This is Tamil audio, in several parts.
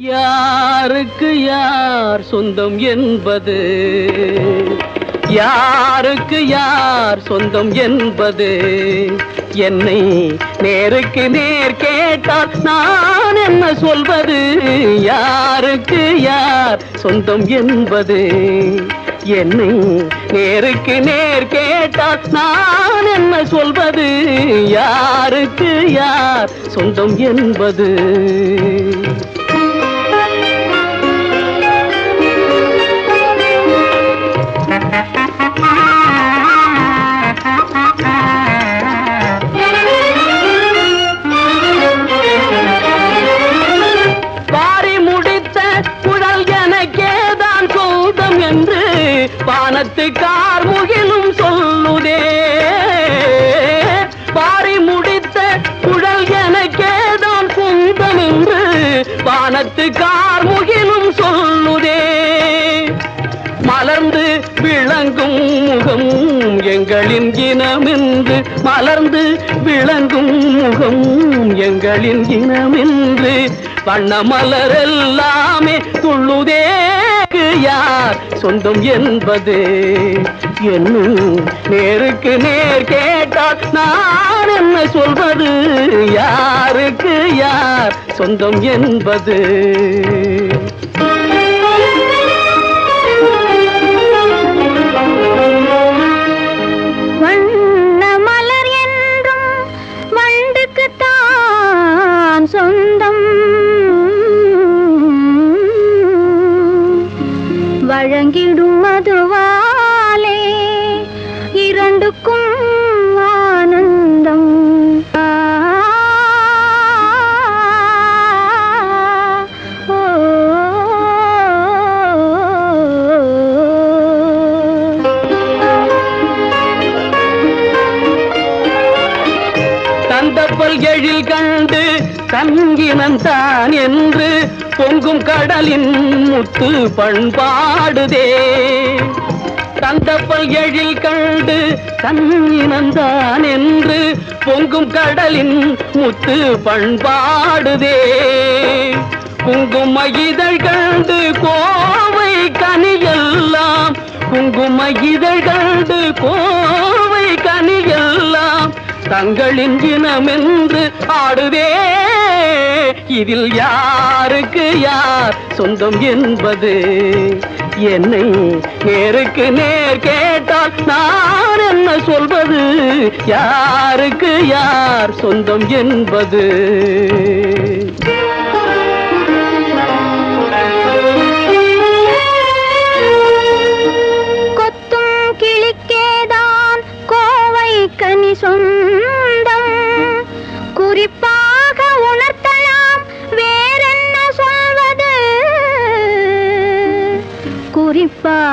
யாருக்கு யார் சொந்தம் என்பது? யாருக்கு யார் சொந்தம் என்பது? என்னை நேருக்கு நேர் கேட்டால் நான் என்ன சொல்வது? யாருக்கு யார் சொந்தம் என்பது? என்னை நேருக்கு நேர் கேட்டால் நான் என்ன சொல்வது? யாருக்கு யார் சொந்தம் என்பது? என்று பானத்து கார் முகிலும் சொல்லுதே. பாரி முடித்த குழல் எனக்கேதான் சொந்தம் என்று பானத்து கார் முகிலும் சொல்லுதே. மலர்ந்து விளங்கும் முகம் எங்களின் இனமென்று மலர்ந்து விளங்கும் முகம் எங்களின் இனமென்று வண்ண மலரெல்லாம் யார் சொந்தம் என்பது என்னும் நேருக்கு நேர் கேட்டால் நான் என்ன சொல்வது? யாருக்கு யார்? சொந்தம் என்பது தந்தப்பல் எழில் கண்டு தங்கினந்தான் என்று பொங்கும் கடலின் முத்து பண்பாடுதே. தந்தப்பல் எழில் கண்டு தங்கினந்தான் என்று பொங்கும் கடலின் முத்து பண்பாடுதே. குங்கும இதழ் கண்டு கோவை கனியெல்லாம் குங்கும இதழ் கண்டு கோ தங்களின் தினமென்று ஆடுவே. இதில் யாருக்கு யார் சொந்தம் என்பது? என்னை நேருக்கு நேர் கேட்டால் நான் என்ன சொல்வது? யாருக்கு யார் சொந்தம் என்பது?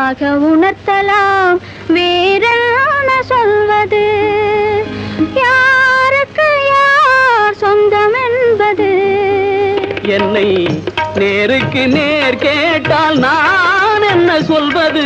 குறிப்பாக உணர்த்தலாம். வேறென்ன சொல்வது? யாருக்கு யார் சொந்தம் என்பது? என்னை நேருக்கு நேர் கேட்டால் நான் என்ன சொல்வது?